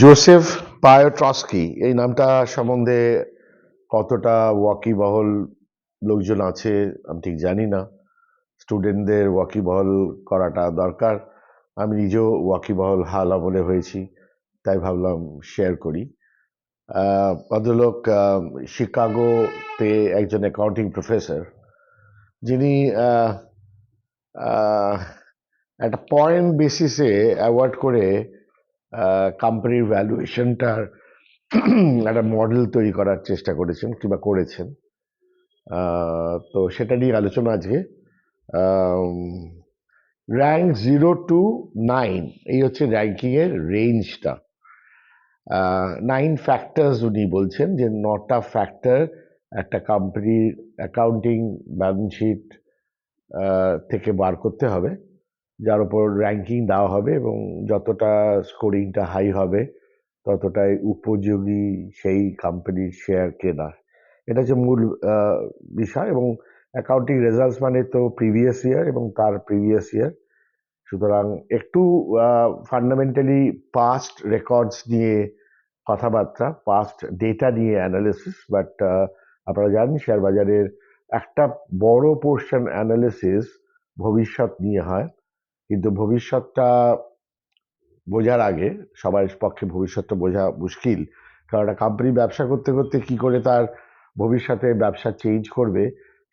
Joseph পায়োট্রস্কি এই নামটা সম্বন্ধে কতটা ওয়াকিবহল লোকজন আছে আমি ঠিক জানি না। স্টুডেন্টদের ওয়াকিবহল করাটা দরকার। আমি নিজেও ওয়াকিবহল হাল আমলে হয়েছি, তাই ভাবলাম শেয়ার করি। ভদ্রলোক শিকাগোতে একজন অ্যাকাউন্টিং প্রফেসর যিনি একটা পয়েন্ট বেসিসে অ্যাওয়ার্ড করে কোম্পানির ভ্যালুয়েশনটার একটা মডেল তৈরি করার চেষ্টা করেছেন কিংবা করেছেন। তো সেটা নিয়ে আলোচনা আজকে। র্যাঙ্ক জিরো টু নাইন এই হচ্ছে র্যাঙ্কিংয়ের রেঞ্জটা নাইন ফ্যাক্টরস উনি বলছেন যে নটা ফ্যাক্টর একটা কোম্পানির অ্যাকাউন্টিং ব্যালেন্স শিট থেকে বার করতে হবে। যার উপর র্যাঙ্কিং দেওয়া হবে এবং যতটা স্কোরিংটা হাই হবে, ততটাই উপযোগী সেই কোম্পানির শেয়ার কেনা। এটা হচ্ছে মূল বিষয় এবং অ্যাকাউন্টিং রেজাল্টস মানে তো প্রিভিয়াস ইয়ার এবং তার প্রিভিয়াস ইয়ার সুতরাং একটু ফান্ডামেন্টালি পাস্ট রেকর্ডস নিয়ে কথাবার্তা পাস্ট ডেটা নিয়ে অ্যানালিসিস বাট আপনারা জানেন শেয়ার বাজারের একটা বড় পোর্শন অ্যানালিসিস ভবিষ্যৎ নিয়ে হয়। কিন্তু ভবিষ্যৎটা বোঝার আগে সবার পক্ষে ভবিষ্যৎটা বোঝা মুশকিল। কারণ একটা কোম্পানি ব্যবসা করতে করতে কি করে তার ভবিষ্যতে ব্যবসা চেঞ্জ করবে,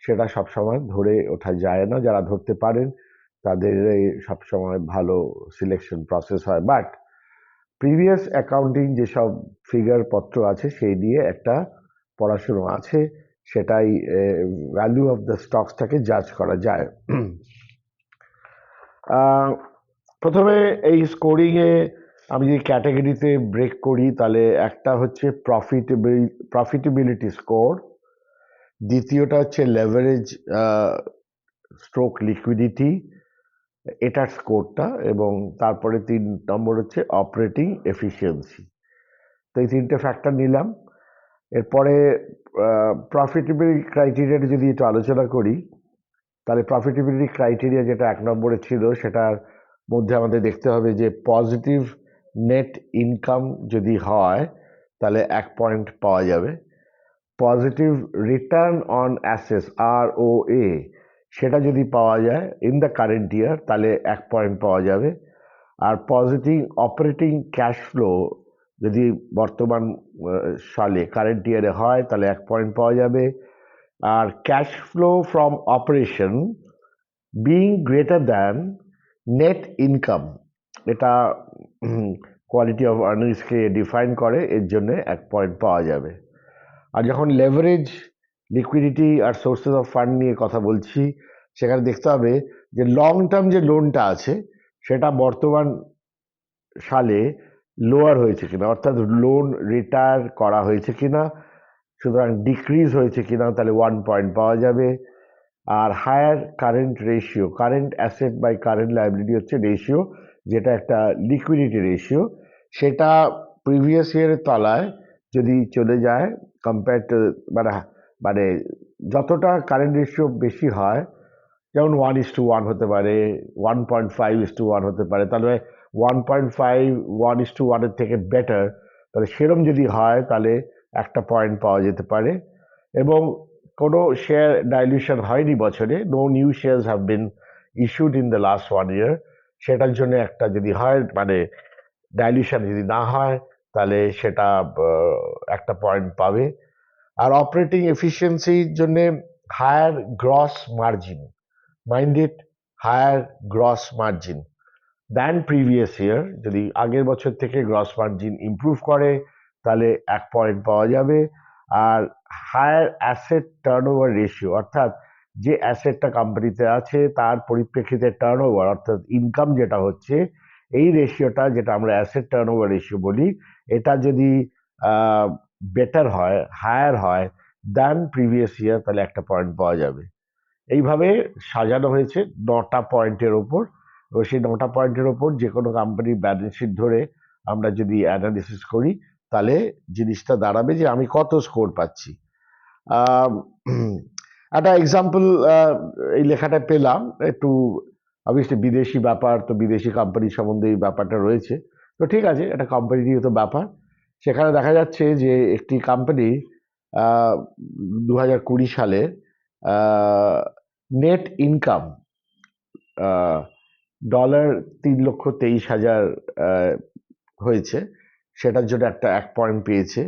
সেটা সবসময় ধরে ওঠা যায় না। যারা ধরতে পারেন, তাদের সবসময় ভালো সিলেকশন প্রসেস হয়। বাট প্রিভিয়াস অ্যাকাউন্টিং যেসব ফিগার পত্র আছে, সেই দিয়ে একটা পড়াশুনো আছে, সেটাই ভ্যালু অফ দ্য স্টকসটাকে জাজ করা যায়। প্রথমে এই স্কোরিংয়ে আমি যদি ক্যাটাগরিতে ব্রেক করি, তাহলে একটা হচ্ছে প্রফিটেবিল প্রফিটেবিলিটি স্কোর দ্বিতীয়টা হচ্ছে লেভারেজ স্ট্রোক লিকুইডিটি এটার স্কোরটা এবং তারপরে তিন নম্বর হচ্ছে অপারেটিং এফিসিয়েন্সি তো এই তিনটে ফ্যাক্টর নিলাম। এরপরে প্রফিটেবিলিটি ক্রাইটেরিয়াটা যদি একটু আলোচনা করি তাহলে প্রফিটেবিলিটি ক্রাইটেরিয়া যেটা এক নম্বরে ছিল, সেটার মধ্যে আমাদের দেখতে হবে যে পজিটিভ নেট ইনকাম যদি হয়, তাহলে এক পয়েন্ট পাওয়া যাবে। পজিটিভ রিটার্ন অন অ্যাসেস আর ও এ সেটা যদি পাওয়া যায় ইন দ্য কারেন্ট ইয়ার তাহলে এক পয়েন্ট পাওয়া যাবে। আর পজিটিভ অপারেটিং ক্যাশ ফ্লো যদি বর্তমান সালে কারেন্ট ইয়ারে হয়, তাহলে এক পয়েন্ট পাওয়া যাবে। আর cash flow from operation being greater than net income এটা কোয়ালিটি অফ আর্নিংসকে ডিফাইন করে, এর জন্য এক পয়েন্ট পাওয়া যাবে। আর যখন লেভারেজ লিকুইডিটি আর সোর্সেস অফ ফান্ড নিয়ে কথা বলছি, সেখানে দেখতে হবে যে লং টার্ম যে লোনটা আছে, সেটা বর্তমান সালে লোয়ার হয়েছে কিনা, অর্থাৎ লোন রিটায়ার করা হয়েছে কিনা সুতরাং ডিক্রিজ হয়েছে কিনা তাহলে ওয়ান পয়েন্ট পাওয়া যাবে। আর higher current ratio current asset by current liability হচ্ছে রেশিও যেটা একটা লিকুইডিটি রেশিও সেটা প্রিভিয়াস ইয়ারের তলায় যদি চলে যায় কম্পেয়ার টু মানে মানে যতটা কারেন্ট রেশিও বেশি হয়, যেমন ওয়ান ইস টু ওয়ান হতে পারে one point five is two one হতে পারে, তাহলে one point five one is two ওয়ানের থেকে বেটার তাহলে সেরম যদি হয়, তাহলে একটা পয়েন্ট পাওয়া যেতে পারে। এবং কোনো শেয়ার ডাইলিউশন হয়নি বছরে। No new shares have been issued in the last one year সেটার জন্য একটা যদি হয় মানে ডাইলিউশন যদি না হয়, তাহলে সেটা একটা পয়েন্ট পাবে। আর অপারেটিং এফিসিয়েন্সির জন্যে higher gross margin mind it higher gross margin than previous year যদি আগের বছর থেকে গ্রস মার্জিন ইমপ্রুভ করে তাহলে এক পয়েন্ট পাওয়া যাবে। আর হায়ার অ্যাসেট টার্নওভার রেশিও অর্থাৎ যে অ্যাসেটটা কোম্পানিতে আছে, তার পরিপ্রেক্ষিতে টার্নওভার অর্থাৎ ইনকাম যেটা হচ্ছে, এই রেশিওটা যেটা আমরা অ্যাসেট টার্নওভার রেশিও বলি, এটা যদি বেটার হয় হায়ার হয় দ্যান প্রিভিয়াস ইয়ার তাহলে একটা পয়েন্ট পাওয়া যাবে। এইভাবে সাজানো হয়েছে নটা পয়েন্টের ওপর। এবং সেই নটা পয়েন্টের ওপর যে কোনো কোম্পানির ব্যালেন্স শিট ধরে আমরা যদি অ্যানালিসিস করি তাহলে জিনিসটা দাঁড়াবে যে আমি কত স্কোর পাচ্ছি। একটা এক্সাম্পল এই লেখাটা পেলাম, একটু অবভিয়াসলি বিদেশি ব্যাপার, তো বিদেশি কোম্পানি সম্বন্ধে এই ব্যাপারটা রয়েছে। তো ঠিক আছে, এটা কোম্পানিরই তো ব্যাপার। সেখানে দেখা যাচ্ছে যে একটি কোম্পানি দু হাজার কুড়ি সালে নেট ইনকাম ডলার তিন লক্ষ তেইশ হাজার হয়েছে। সেটার জন্য একটা এক পয়েন্ট পেয়েছে।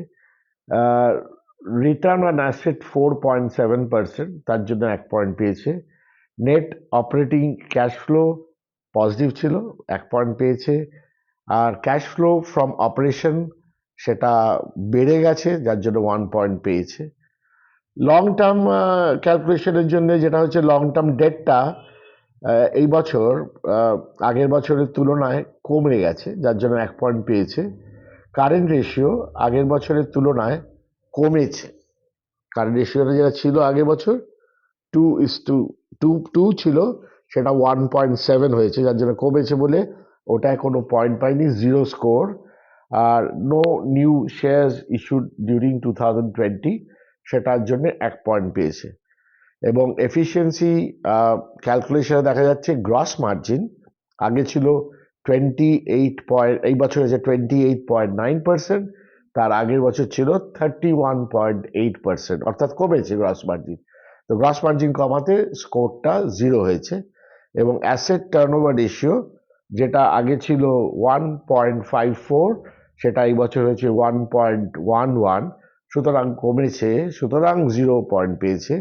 Return on asset four point seven percent তার জন্য এক পয়েন্ট পেয়েছে। Net operating cash flow positive ছিল, এক পয়েন্ট পেয়েছে। আর ক্যাশ ফ্লো ফ্রম অপারেশন সেটা বেড়ে গেছে, যার জন্য ওয়ান পয়েন্ট পেয়েছে। লং টার্ম ক্যালকুলেশনের জন্য যেটা হচ্ছে লং টার্ম ডেটটা এই বছর আগের বছরের তুলনায় কমে গেছে, যার জন্য এক পয়েন্ট পেয়েছে। কারেন্ট রেশিও আগের বছরের তুলনায় কমেছে। কারেন্ট রেশিওটা যেটা ছিল আগের বছর two is two two two ছিল, সেটা ওয়ান পয়েন্ট সেভেন হয়েছে, যার জন্য কমেছে বলে ওটায় কোনো পয়েন্ট পাইনি জিরো স্কোর আর no new shares issued during two thousand twenty সেটার জন্য এক পয়েন্ট পেয়েছে। এবং এফিসিয়েন্সি ক্যালকুলেশনে দেখা যাচ্ছে গ্রস মার্জিন আগে ছিল টোয়েন্টি এইট পয়েন্ট এই বছর হয়েছে twenty eight point nine percent তার আগের বছর ছিল thirty one point eight percent অর্থাৎ কমেছে গ্রস মার্জিন তো গ্রস মার্জিন কমাতে স্কোরটা জিরো হয়েছে এবং অ্যাসেট টার্নওভার রেশিও যেটা আগে ছিল ওয়ান পয়েন্ট ফাইভ ফোর সেটা এই বছর হয়েছে ওয়ান পয়েন্ট ওয়ান ওয়ান সুতরাং কমেছে, সুতরাং জিরো পয়েন্ট পেয়েছে।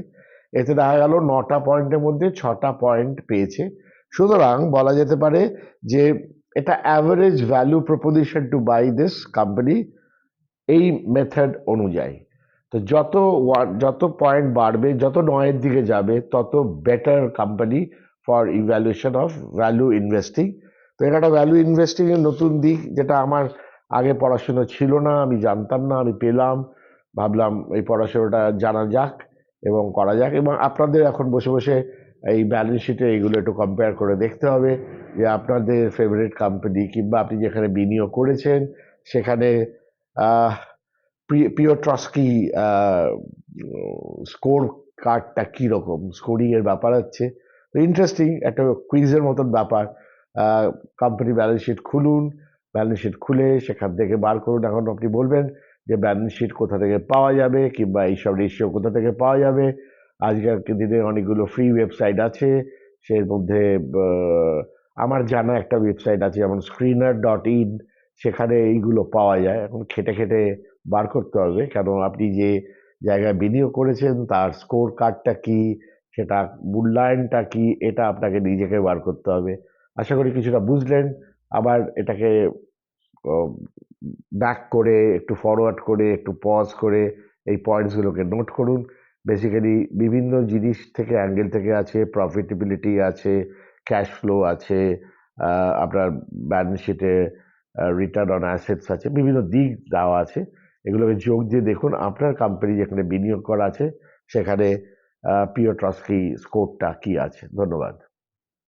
এতে দেখা গেল নটা পয়েন্টের মধ্যে ছটা পয়েন্ট পেয়েছে। সুতরাং বলা যেতে পারে যে এটা average value proposition to buy this company এই মেথড অনুযায়ী। তো যত যত পয়েন্ট বাড়বে, যত নয়ের দিকে যাবে, তত better company for evaluation of value investing তো এটা একটা ভ্যালু ইনভেস্টিংয়ের নতুন দিক যেটা আমার আগে পড়াশোনা ছিল না, আমি জানতাম না, আমি পেলাম, ভাবলাম এই পড়াশোনাটা জানা যাক এবং করা যাক এবং আপনাদের এখন বসে বসে এই ব্যালেন্স শিটে এইগুলো একটু কম্পেয়ার করে দেখতে হবে যে আপনাদের ফেভারিট কোম্পানি কিংবা আপনি যেখানে বিনিয়োগ করেছেন, সেখানে প্রিয় ট্রস্কি স্কোর কার্ডটা কীরকম? স্কোরিংয়ের ব্যাপার হচ্ছে তো ইন্টারেস্টিং একটা কুইজের মতন ব্যাপার। কোম্পানি ব্যালেন্স শিট খুলুন ব্যালেন্স শিট খুলে সেখান থেকে বার করুন। এখন আপনি বলবেন যে ব্যালেন্স শিট কোথা থেকে পাওয়া যাবে কিংবা এইসব রেশিও কোথা থেকে পাওয়া যাবে? আজকালকে দিনে অনেকগুলো ফ্রি ওয়েবসাইট আছে। সেই মধ্যে আমার জানা একটা ওয়েবসাইট আছে যেমন স্ক্রিনার ডট ইন সেখানে এইগুলো পাওয়া যায়। এখন খেটে খেটে বার করতে হবে। কেন আপনি যে জায়গায় বিনিয়োগ করেছেন, তার স্কোর কার্ডটা কি, সেটা মূল্যায়নটা কি, এটা আপনাকে নিজেকে বার করতে হবে। আশা করি কিছুটা বুঝলেন। আবার এটাকে ব্যাক করে, একটু ফরওয়ার্ড করে, একটু পজ করে, এই পয়েন্টসগুলোকে নোট করুন। বেসিক্যালি বিভিন্ন জিনিস থেকে অ্যাঙ্গেল থেকে আছে প্রফিটেবিলিটি আছে ক্যাশ ফ্লো আছে আপনার ব্যালেন্স শিটে রিটার্ন অন অ্যাসেটস আছে, বিভিন্ন দিক দেওয়া আছে। এগুলোকে যোগ দিয়ে দেখুন, আপনার কোম্পানি যেখানে বিনিয়োগ করা আছে, সেখানে পিও ট্রাস্কি স্কোরটা কি আছে। ধন্যবাদ।